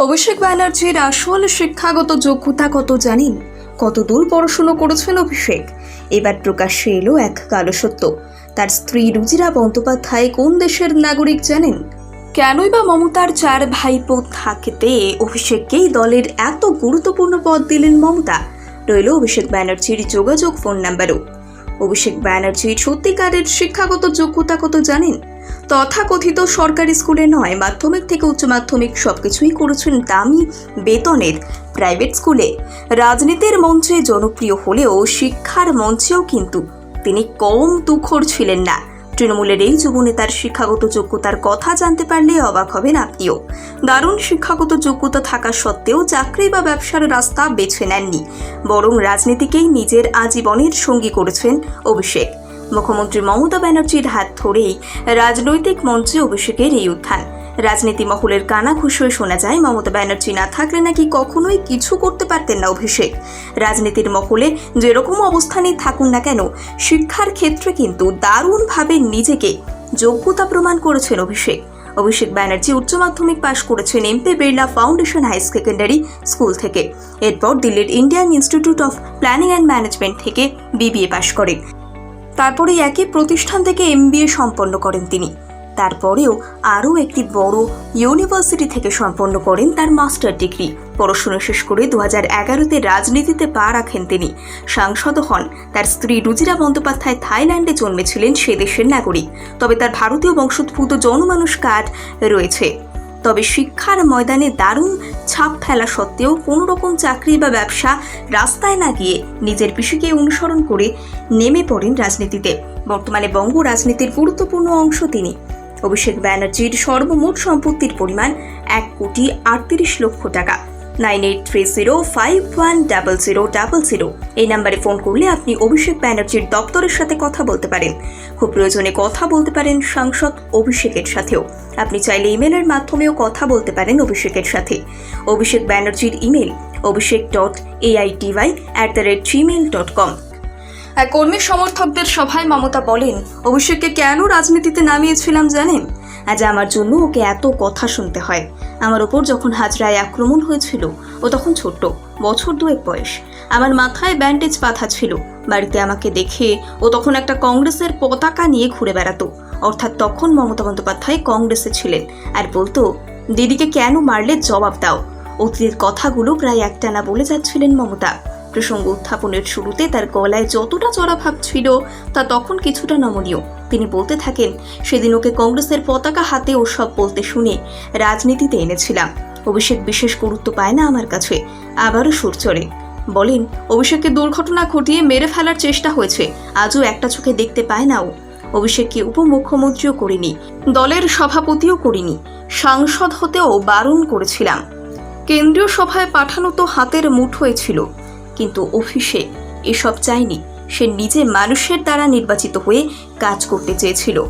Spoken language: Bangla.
অভিষেক ব্যানার্জির আসল শিক্ষাগত যোগ্যতা কত জানেন কত দূর পড়াশুনো করেছেন অভিষেক? এবার প্রকাশ্যে এলো এক কালো সত্য। তার স্ত্রী রুজিরা বন্দ্যোপাধ্যায় কোন দেশের নাগরিক জানেন? কেনই বা মমতার চার ভাইপো থাকতে অভিষেককেই দলের এত গুরুত্বপূর্ণ পদ দিলেন মমতা? রইল অভিষেক ব্যানার্জির যোগাযোগ ফোন নাম্বারও। অভিষেক ব্যানার্জি সত্যিকারের শিক্ষাগত যোগ্যতা কত জানেন? তথাকথিত সরকারি স্কুলে নয়, মাধ্যমিক থেকে উচ্চ মাধ্যমিক সবকিছুই করেছেন দামি বেতনের প্রাইভেট স্কুলে। রাজনীতির মঞ্চে জনপ্রিয় হলেও শিক্ষার মঞ্চেও কিন্তু তিনি কম দুঃখর ছিলেন না। তৃণমূলের এই যুবনেতার তার শিক্ষাগত যোগ্যতার কথা জানতে পারলে অবাক হবেন আপনিও। দারুণ শিক্ষাগত যোগ্যতা থাকা সত্ত্বেও চাকরি বা ব্যবসার রাস্তা বেছে নেননি। বরং রাজনীতিকেই নিজের আজীবনের সঙ্গী করেছেন অভিষেক। মুখ্যমন্ত্রী মমতা ব্যানার্জির হাত ধরেই রাজনৈতিক মঞ্চে অভিষেকের এই উত্থান। রাজনীতি মহলের কানা হয়ে শোনা যায়, মমতা ব্যানার্জি না থাকলে নাকি কখনোই কিছু করতে পারতেন না অভিষেক। রাজনীতির মহলে যেরকম অবস্থানেই থাকুন না কেন, শিক্ষার ক্ষেত্রে কিন্তু দারুণভাবে নিজেকে যোগ্যতা প্রমাণ করেছেন অভিষেক। অভিষেক ব্যানার্জি উচ্চ মাধ্যমিক পাশ করেছেন MP Birla Foundation High Secondary School থেকে। এরপর দিল্লির Indian Institute of Planning and Management থেকে বিবিএ পাশ করেন। তারপরে একই প্রতিষ্ঠান থেকে এমবিএ সম্পন্ন করেন তিনি। তারপরেও আরও একটি বড় ইউনিভার্সিটি থেকে সম্পন্ন করেন তার মাস্টার ডিগ্রি। পড়াশোনা শেষ করে দু হাজার এগারোতে রাজনীতিতে পা রাখেন তিনি। সাংসদ হন। তার স্ত্রী রুজিরা বন্দ্যোপাধ্যায় থাইল্যান্ডে জন্মেছিলেন সে দেশের নাগরিক। তবে তার ভারতীয় বংশোদ্ভূত জনমানুষ কার্ড রয়েছে। তবে শিক্ষার ময়দানে দারুণ ছাপ ফেলা সত্ত্বেও কোনো রকম চাকরি বা ব্যবসা রাস্তায় না গিয়ে নিজের পিসিকে অনুসরণ করে নেমে পড়েন রাজনীতিতে। বর্তমানে বঙ্গ রাজনীতির গুরুত্বপূর্ণ অংশ তিনি। অভিষেক ব্যানার্জির সর্বমোট সম্পত্তির পরিমাণ এক কোটি আটত্রিশ লক্ষ টাকা। Nine eight three zero five one double zero double zero. এই নাম্বারে ফোন করলে আপনি অভিষেক ব্যানার্জির দপ্তরের সাথে কথা বলতে পারেন। খুব প্রয়োজনে কথা বলতে পারেন সাংসদ অভিষেকের সাথেও। আপনি চাইলে ইমেলের মাধ্যমেও কথা বলতে পারেন অভিষেকের সাথে। অভিষেক ব্যানার্জির email Abhishek dot A I T Y at the rate Gmail dot com এক কর্মী সমর্থকদের সভায় মমতা বলেন, অভিষেককে কেন রাজনীতিতে নামিয়েছিলাম জানেন? আজ আমার জন্য ওকে এত কথা শুনতে হয়। আমার ওপর যখন হাজরায় আক্রমণ হয়েছিল, ও তখন ছোট্ট, বছর দুয়েক বয়স। আমার মাথায় ব্যান্ডেজ বাঁধা ছিল। বাড়িতে আমাকে দেখে ও তখন একটা কংগ্রেসের পতাকা নিয়ে ঘুরে বেড়াতো। অর্থাৎ তখন মমতা বন্দ্যোপাধ্যায় কংগ্রেসে ছিলেন। আর বলতো, দিদিকে কেন মারলে জবাব দাও? অতীতের কথাগুলো প্রায় একটানা বলে যাচ্ছিলেন মমতা। প্রসঙ্গ উত্থাপনের শুরুতে তার গলায় যতটা চড়া ভাব ছিল, তা তখন কিছুটা নমনীয়। তিনি বলতে থাকেন, সেদিন ওকে কংগ্রেসের পতাকা হাতে ও সব বলতে শুনে রাজনীতিতে এনেছিলাম। অভিষেক বিশেষ গুরুত্ব পায় না আমার কাছে, আবারও সুর চড়ে। বলেন, অভিষেককে দুর্ঘটনা ঘটিয়ে মেরে ফেলার চেষ্টা হয়েছে, আজও একটা চোখে দেখতে পায় না ও। অভিষেককে উপমুখ্যমন্ত্রীও করিনি, দলের সভাপতিও করিনি, সাংসদ হতেও বারণ করেছিলাম। কেন্দ্রীয় সভায় পাঠানো তো হাতের মুঠোয় ছিল। কিন্তু অফিসে এসব চায়নি। সে নিজে মানুষের দ্বারা নির্বাচিত হয়ে কাজ করতে চেয়েছিল।